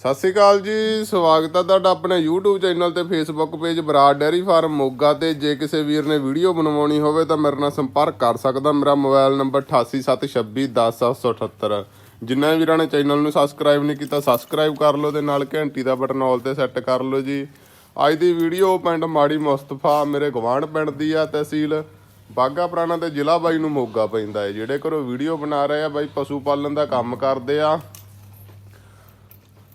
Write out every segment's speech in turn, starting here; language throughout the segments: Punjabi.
ਸਤਿ ਸ਼੍ਰੀ ਅਕਾਲ ਜੀ, ਸਵਾਗਤ ਹੈ ਤੁਹਾਡਾ ਆਪਣੇ YouTube ਚੈਨਲ ਤੇ Facebook page Brar dairy farm Moga ਤੇ। ਜੇ ਕਿਸੇ ਵੀਰ ਨੇ ਵੀਡੀਓ ਬਣਵਾਉਣੀ ਹੋਵੇ ਤਾਂ ਮੇਰੇ ਨਾਲ ਸੰਪਰਕ ਕਰ ਸਕਦਾ। ਮੇਰਾ ਮੋਬਾਈਲ ਨੰਬਰ 8876210178 ਜਿੰਨਾ ਵੀਰਾਂ ਨੇ ਚੈਨਲ ਨੂੰ ਸਬਸਕ੍ਰਾਈਬ ਨਹੀਂ ਕੀਤਾ ਸਬਸਕ੍ਰਾਈਬ ਕਰ ਲਓ ਤੇ ਨਾਲ ਘੰਟੀ ਦਾ ਬਟਨ ਆਲ ਤੇ ਸੈੱਟ ਕਰ ਲਓ ਜੀ। ਅੱਜ ਦੀ ਵੀਡੀਓ ਪਿੰਡ ਮਾੜੀ ਮੁਸਤਫਾ ਮੇਰੇ ਗਵਾਂਢ ਪਿੰਡ ਦੀ ਆ, ਤਹਿਸੀਲ ਬਾਗਾ ਪੁਰਾਣਾ ਤੇ ਜ਼ਿਲ੍ਹਾ ਬਾਈ ਨੂੰ ਮੋਗਾ ਪੈਂਦਾ ਹੈ। ਜਿਹੜੇ ਘਰੋਂ ਵੀਡੀਓ ਬਣਾ ਰਹੇ ਆ, ਬਾਈ ਪਸ਼ੂ ਪਾਲਣ ਦਾ ਕੰਮ ਕਰਦੇ ਆ।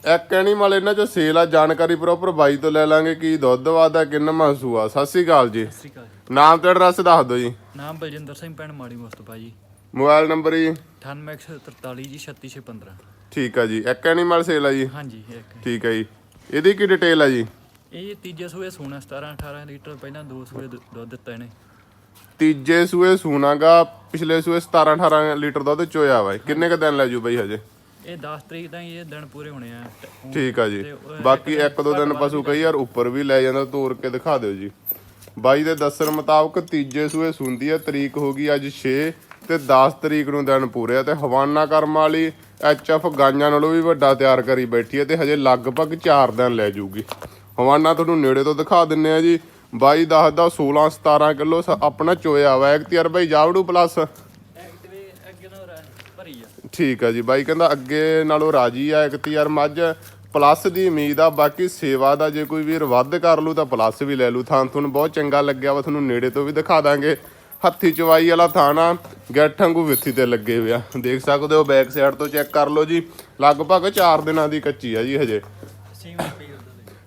ਇੱਕ ਐਨੀਮਲ ਇਹਨਾਂ ਚ ਸੇਲ ਆ ਜਾਣਕਾਰੀ ਪ੍ਰੋਪਰ ਬਾਈ ਤੋਂ ਲੈ ਲਾਂਗੇ ਕੀ ਦੁੱਧ ਵਾਦਾ ਕਿੰਨਾ ਮਹਸੂ ਆ। ਸਤਿ ਸ਼੍ਰੀ ਅਕਾਲ ਜੀ। ਸਤਿ ਸ਼੍ਰੀ ਅਕਾਲ ਜੀ। ਨਾਮ ਤੇ ਐਡਰੈਸ ਦੱਸ ਦਿਓ ਜੀ। ਨਾਮ ਬਲਜਿੰਦਰ ਸਿੰਘ ਪਿੰਡ ਮਾੜੀ ਮੁਸਤਫਾ ਜੀ। ਮੋਬਾਈਲ ਨੰਬਰ ਜੀ। 9843 ਜੀ 36615 ਠੀਕ ਆ ਜੀ। ਇੱਕ ਐਨੀਮਲ ਸੇਲ ਆ ਜੀ। ਹਾਂਜੀ ਇੱਕ ਠੀਕ ਆ ਜੀ। ਇਹਦੀ ਕੀ ਡਿਟੇਲ ਆ ਜੀ? ਇਹ ਤੀਜੇ ਸੂਏ ਸੋਨਾ 17 18 ਲੀਟਰ ਪਹਿਲਾਂ ਦੋ ਸੂਏ ਦੁੱਧ ਦਿੱਤਾ ਇਹਨੇ। ਤੀਜੇ ਸੂਏ ਸੂਨਾਗਾ ਪਿਛਲੇ ਸੂਏ 17 18 ਲੀਟਰ ਦੁੱਧ ਚੋਇਆ ਵਾ। ਕਿੰਨੇ ਕ ਦਿਨ ਲੈ ਜੂ ਬਈ ਹਜੇ? ਇਹ 10 ਤਰੀਕ ਤਾਈਂ ਇਹ ਦਿਨ ਪੂਰੇ ਹੋਣੇ ਆ। ਠੀਕ ਆ ਜੀ। ਬਾਕੀ ਇੱਕ ਦੋ ਦਿਨ ਪਸ਼ੂ ਕਈ ਯਾਰ ਉੱਪਰ ਵੀ ਲੈ ਜਾਂਦਾ ਤੋਰ ਕੇ ਦਿਖਾ ਦਿਓ ਜੀ। ਬਾਈ ਦੇ ਦੱਸਣ ਮੁਤਾਬਕ ਤੀਜੇ ਸੂਏ ਸੁੰਦੀ ਆ ਤਰੀਕ ਹੋ ਗਈ ਅੱਜ 6 ਤੇ 10 ਤਰੀਕ ਨੂੰ ਦਿਨ ਪੂਰੇ ਆ। ਤੇ ਹਵਾਨਾ ਕਰਮ ਵਾਲੀ ਐਚਐਫ ਗਾਈਆਂ ਨਾਲੋਂ ਵੀ ਵੱਡਾ ਤਿਆਰ ਕਰੀ ਬੈਠੀ ਹੈ ਤੇ ਹਜੇ ਲਗਭਗ 4 ਦਿਨ ਲੈ ਜੂਗੀ। ਹਵਾਨਾ ਤੁਹਾਨੂੰ ਨੇੜੇ ਤੋਂ ਦਿਖਾ ਦਿੰਨੇ ਆ ਜੀ। ਬਾਈ ਦੱਸਦਾ 16 17 ਕਿਲੋ ਆਪਣਾ ਚੋਇਆ ਵਾ ਐਕਟੀਆਰ ਬਾਈ ਜਾਵੜੂ ਪਲੱਸ। ਅੱਗੇ ਨਾਲ ਰਾ- ਭਰੀ ਆ। ਠੀਕ ਆ ਜੀ ਬਾਈ ਕਹਿੰਦਾ ਅੱਗੇ ਨਾਲੋਂ ਰਾਜੀ ਆ ਇੱਕ ਯਾਰ ਮੱਝ ਪਲੱਸ ਦੀ ਉਮੀਦ ਆ ਬਾਕੀ ਸੇਵਾ ਦਾ ਜੇ ਕੋਈ ਵੀਰ ਵੱਧ ਕਰ ਲੂ ਤਾਂ ਪਲੱਸ ਵੀ ਲੈ ਲੂ ਥਾਂ ਤੁਹਾਨੂੰ ਬਹੁਤ ਚੰਗਾ ਲੱਗਿਆ ਵਾ ਤੁਹਾਨੂੰ ਨੇੜੇ ਤੋਂ ਵੀ ਦਿਖਾ ਦਾਂਗੇ। ਹੱਥੀ ਚਵਾਈ ਵਾਲਾ ਥਾਣਾ ਗੱਠ ਵਾਂਗੂ ਵਿੱਥੀ ਤੇ ਲੱਗੇ ਹੋਇਆ ਦੇਖ ਸਕਦੇ ਹੋ ਬੈਕ ਸਾਈਡ ਤੋਂ ਚੈੱਕ ਕਰ ਲਓ ਜੀ ਲਗਭਗ 4 ਦਿਨਾਂ ਦੀ ਕੱਚੀ ਆ ਜੀ ਹਜੇ।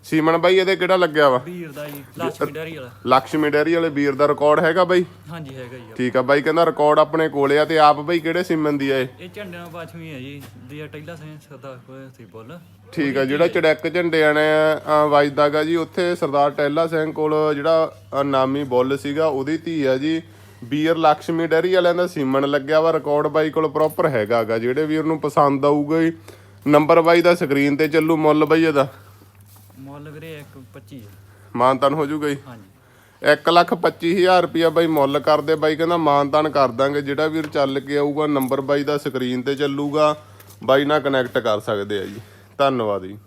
ਸੀਮਨ ਬਾਈ ਇਹਦੇ ਕਿਹੜਾ ਲੱਗਿਆ ਵਾ? ਵੀਰ ਦਾ ਜੀ ਲక్ష్ਮੀ ਡੈਰੀ ਵਾਲਾ। ਲక్ష్ਮੀ ਡੈਰੀ ਵਾਲੇ ਵੀਰ ਦਾ ਰਿਕਾਰਡ ਹੈਗਾ ਬਾਈ? ਹਾਂਜੀ ਹੈਗਾ ਜੀ। ਠੀਕ ਆ ਬਾਈ ਕਹਿੰਦਾ ਰਿਕਾਰਡ ਆਪਣੇ ਕੋਲੇ ਆ ਤੇ ਆਪ ਬਾਈ ਕਿਹੜੇ ਸੀਮਨ ਦੀ ਆ ਇਹ? ਇਹ ਝੰਡਿਆਂ ਪਾਛਵੀਂ ਹੈ ਜੀ ਦੀ ਟੈਲਾ ਸਿੰਘ ਸਰਦਾਰ ਕੋਲ ਸੀ ਬੋਲ। ਠੀਕ ਆ ਜਿਹੜਾ ਚੜੈਕ ਝੰਡਿਆਂ ਨੇ ਵਜਦਾਗਾ ਜੀ ਉੱਥੇ ਸਰਦਾਰ ਟੈਲਾ ਸਿੰਘ ਕੋਲ ਜਿਹੜਾ ਨਾਮੀ ਬੋਲ ਸੀਗਾ ਉਹਦੀ ਧੀ ਆ ਜੀ। ਬੀਅਰ ਲਕਸ਼ਮੀ ਡੈਰੀ ਵਾਲਿਆਂ ਦਾ ਸੀਮਨ ਲੱਗਿਆ ਵਾ ਰਿਕਾਰਡ ਬਾਈ ਕੋਲ ਪ੍ਰੋਪਰ ਹੈਗਾਗਾ ਜਿਹੜੇ ਵੀਰ ਨੂੰ ਪਸੰਦ ਆਊਗਾ ਜੀ। ਨੰਬਰ ਬਾਈ ਦਾ ਸਕਰੀਨ ਤੇ ਚੱਲੂ ਮੁੱਲ ਬਾਈ ਇਹਦਾ। ਮੁੱਲ ਵੀਰੇ 125 ਹੈ ਮਾਨਤਨ ਹੋ ਜਾਊਗਾ ਜੀ? ਹਾਂਜੀ। 1 ਲੱਖ 25000 ਰੁਪਿਆ ਬਾਈ ਮੁੱਲ ਕਰਦੇ ਬਾਈ ਕਹਿੰਦਾ ਮਾਨਤਨ ਕਰ ਦਾਂਗੇ। ਜਿਹੜਾ ਵੀਰ ਚੱਲ ਕੇ ਆਊਗਾ ਨੰਬਰ ਬਾਈ ਦਾ ਸਕਰੀਨ ਤੇ ਚੱਲੂਗਾ। ਬਾਈ ਨਾਲ ਕਨੈਕਟ ਕਰ ਸਕਦੇ ਆ ਜੀ। ਧੰਨਵਾਦ ਜੀ।